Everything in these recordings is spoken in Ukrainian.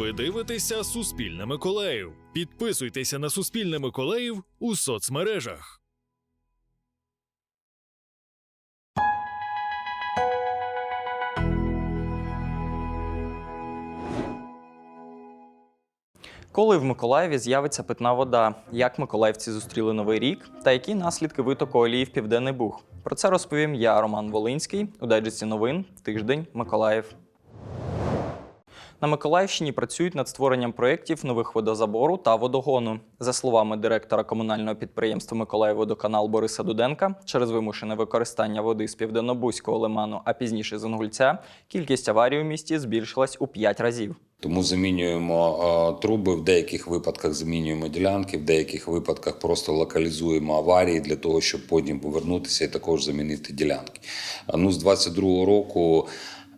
Ви дивитеся Суспільне Миколаїв. Підписуйтеся на Суспільне Миколаїв у соцмережах. Коли в Миколаєві з'явиться питна вода, як миколаївці зустріли новий рік та які наслідки витоку олії в Південний Буг? Про це розповім я, Роман Волинський, у дайджесті новин Тиждень Миколаїв. На Миколаївщині працюють над створенням проєктів нових водозабору та водогону. За словами директора комунального підприємства Миколаївводоканал Бориса Дуденка, через вимушене використання води з південнобузького лиману, а пізніше з Інгульця, кількість аварій у місті збільшилась у 5 разів. Тому замінюємо труби, в деяких випадках замінюємо ділянки, в деяких випадках просто локалізуємо аварії для того, щоб потім повернутися і також замінити ділянки. Ну, з 22-го року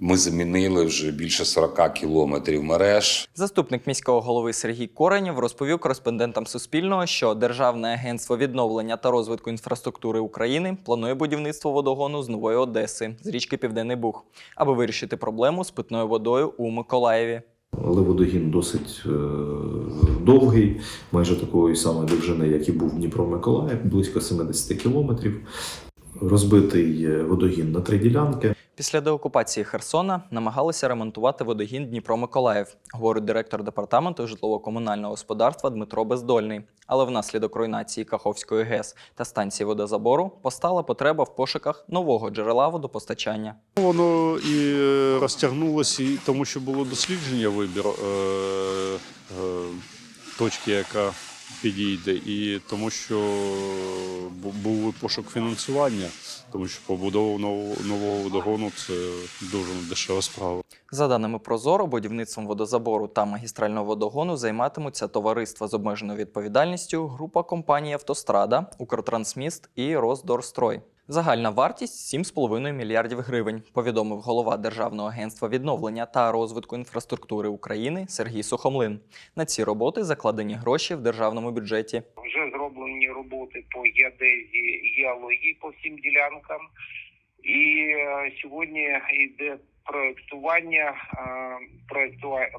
ми замінили вже більше 40 кілометрів мереж. Заступник міського голови Сергій Коренєв розповів кореспондентам Суспільного, що Державне агентство відновлення та розвитку інфраструктури України планує будівництво водогону з Нової Одеси з річки Південний Буг, аби вирішити проблему з питною водою у Миколаєві. Але водогін досить е, довгий, майже такої самої довжини, як і був Дніпро-Миколаїв, близько 70 кілометрів. Розбитий е, водогін на три ділянки. Після деокупації Херсона намагалися ремонтувати водогін Дніпро-Миколаїв, говорить директор департаменту житлово-комунального господарства Дмитро Бездольний. Але внаслідок руйнації Каховської ГЕС та станції водозабору постала потреба в пошуках нового джерела водопостачання. Воно і е, розтягнулося, тому що було дослідження вибір е, е, точки, яка підійде, і тому що був пошук фінансування, тому що побудова нового, нового водогону це дуже дешева справа. За даними Прозоро, будівництвом водозабору та магістрального водогону займатимуться товариства з обмеженою відповідальністю, група компаній Автострада, Укртрансміст і Роздорстрой. Загальна вартість 7,5 мільярдів гривень, повідомив голова Державного агентства відновлення та розвитку інфраструктури України Сергій Сухомлин. На ці роботи закладені гроші в державному бюджеті. Вже зроблені роботи по Ядезі Ялої по всім ділянкам. І е, сьогодні йде проектування, е,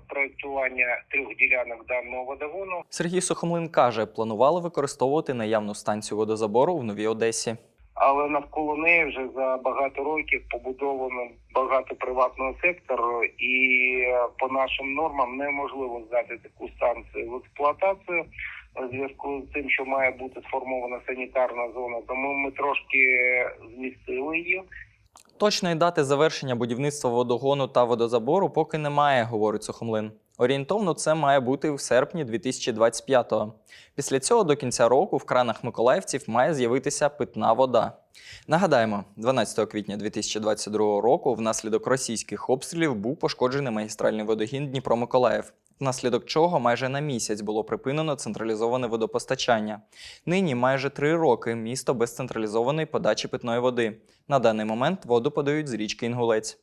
проектування трьох ділянок даного водогону. Сергій Сухомлин каже, планували використовувати наявну станцію водозабору в Новій Одесі. Але навколо неї вже за багато років побудовано багато приватного сектору, і е, по нашим нормам неможливо здати таку станцію в експлуатацію у зв'язку з тим, що має бути сформована санітарна зона. Тому ми трошки змістили її. Точної дати завершення будівництва водогону та водозабору поки немає, говорить Сухомлин. Орієнтовно це має бути в серпні 2025-го. Після цього до кінця року в кранах миколаївців має з'явитися питна вода. Нагадаємо, 12 квітня 2022 року внаслідок російських обстрілів був пошкоджений магістральний водогін Дніпро-Миколаїв, внаслідок чого майже на місяць було припинено централізоване водопостачання. Нині майже три роки місто без централізованої подачі питної води. На даний момент воду подають з річки Інгулець.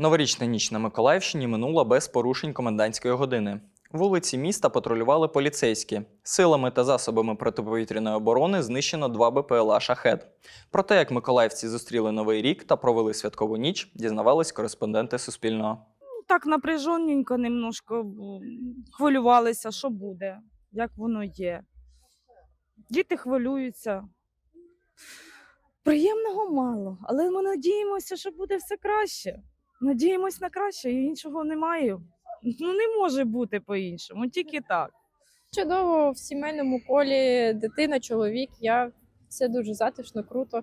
Новорічна ніч на Миколаївщині минула без порушень комендантської години. Вулиці міста патрулювали поліцейські. Силами та засобами протиповітряної оборони знищено два БПЛА «Шахет». Про те, як миколаївці зустріли новий рік та провели святкову ніч, дізнавались кореспонденти Суспільного. Ну, так напряженненько немножко хвилювалися, що буде, як воно є. Діти хвилюються. Приємного мало, але ми надіємося, що буде все краще. Надіємось на краще, і іншого немає. Ну, не може бути по-іншому, тільки так. Чудово в сімейному колі, дитина, чоловік. Я все дуже затишно, круто.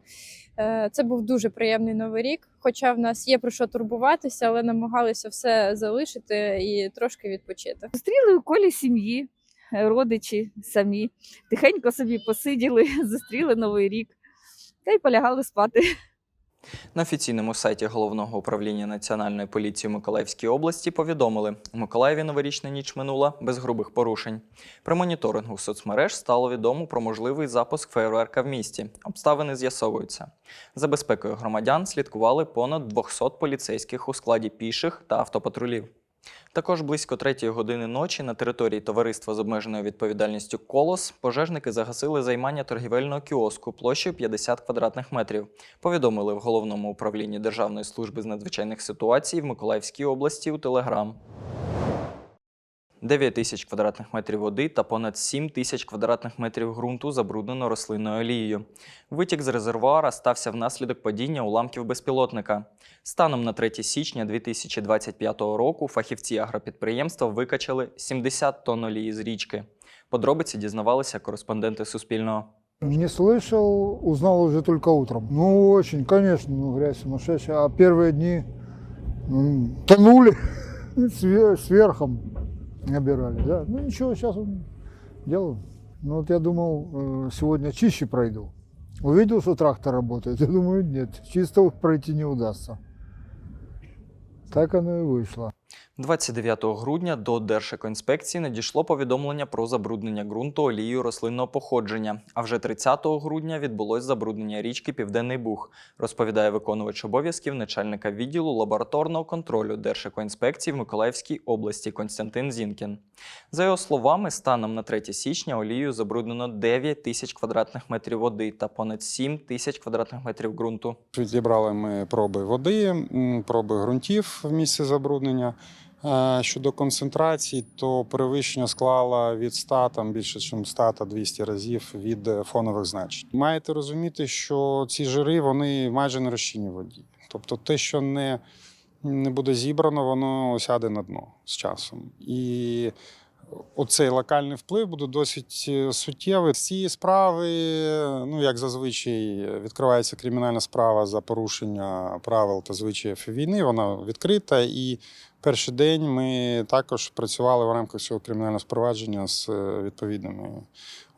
Е, Це був дуже приємний новий рік. Хоча в нас є про що турбуватися, але намагалися все залишити і трошки відпочити. Зустріли у колі сім'ї, е, родичі самі. Тихенько собі посиділи, зустріли Новий рік та й полягали спати. На офіційному сайті головного управління Національної поліції Миколаївській області повідомили, у Миколаєві новорічна ніч минула без грубих порушень. При моніторингу соцмереж стало відомо про можливий запуск фейерверка в місті. Обставини з'ясовуються. За безпекою громадян слідкували понад 200 поліцейських у складі піших та автопатрулів. Також близько третьої години ночі на території товариства з обмеженою відповідальністю Колос пожежники загасили займання торгівельного кіоску площею 50 квадратних метрів. Повідомили в головному управлінні Державної служби з надзвичайних ситуацій в Миколаївській області у Телеграм. 9 тисяч квадратних метрів води та понад 7 тисяч квадратних метрів ґрунту забруднено рослинною олією. Витік з резервуара стався внаслідок падіння уламків безпілотника. Станом на 3 січня 2025 року фахівці агропідприємства викачали 70 тонн олії з річки. Подробиці дізнавалися кореспонденти Суспільного. Не слышал, узнал уже только утром. Ну, очень, конечно, ну, грязь сумасшедшая. А первые дни ну, тонули сверхом набирали, да. Ну, ничего, сейчас делаю. Ну, вот я думал, э, сегодня чище пройду. Увидел, что трактор работает, я думаю, нет, чисто пройти не удастся. Так оно и вышло. 29 грудня до Держекоінспекції надійшло повідомлення про забруднення ґрунту олією рослинного походження. А вже 30 грудня відбулось забруднення річки Південний Буг, розповідає виконувач обов'язків начальника відділу лабораторного контролю Держекоінспекції в Миколаївській області Константин Зінкін. За його словами, станом на 3 січня олією забруднено 9 тисяч квадратних метрів води та понад 7 тисяч квадратних метрів ґрунту. Відібрали ми проби води, проби ґрунтів в місці забруднення. Е, Щодо концентрацій, то перевищення склало від 100, там більше ніж 100 та 200 разів від е, фонових значень. Маєте розуміти, що ці жири вони майже не розчинні в воді. Тобто те, що не, не буде зібрано, воно сяде на дно з часом. І оцей локальний вплив буде досить е, суттєвий. З справи, ну як зазвичай, відкривається кримінальна справа за порушення правил та звичаїв війни. Вона відкрита. І перший день ми також працювали в рамках цього кримінального спровадження з е, відповідними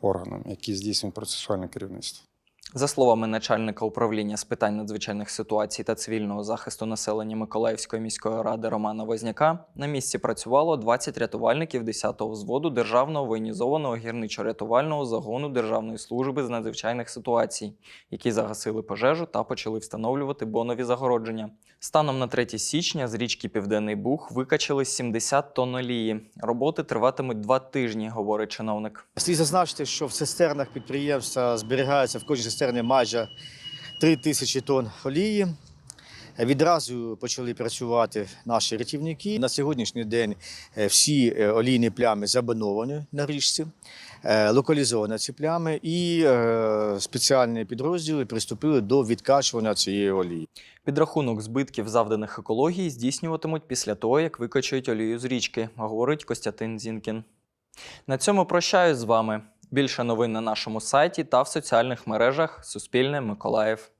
органами, які здійснюють процесуальне керівництво. За словами начальника управління з питань надзвичайних ситуацій та цивільного захисту населення Миколаївської міської ради Романа Возняка, на місці працювало 20 рятувальників 10-го взводу Державного воєнізованого гірничо-рятувального загону Державної служби з надзвичайних ситуацій, які загасили пожежу та почали встановлювати бонові загородження. Станом на 3 січня з річки Південний Буг викачали 70 тонн олії. Роботи триватимуть два тижні, говорить чиновник. Слід зазначити, що в цистернах підприємства зберігається в кожній цистерні майже 3 тисячі тонн олії. Відразу почали працювати наші рятівники. На сьогоднішній день е, всі е, олійні плями забановані на річці, е, локалізовані ці плями, і спеціальні підрозділи приступили до відкачування цієї олії. Підрахунок збитків, завданих екології, здійснюватимуть після того, як викачують олію з річки, говорить Костянтин Зінкін. На цьому прощаюсь з вами. Більше новин на нашому сайті та в соціальних мережах Суспільне Миколаїв.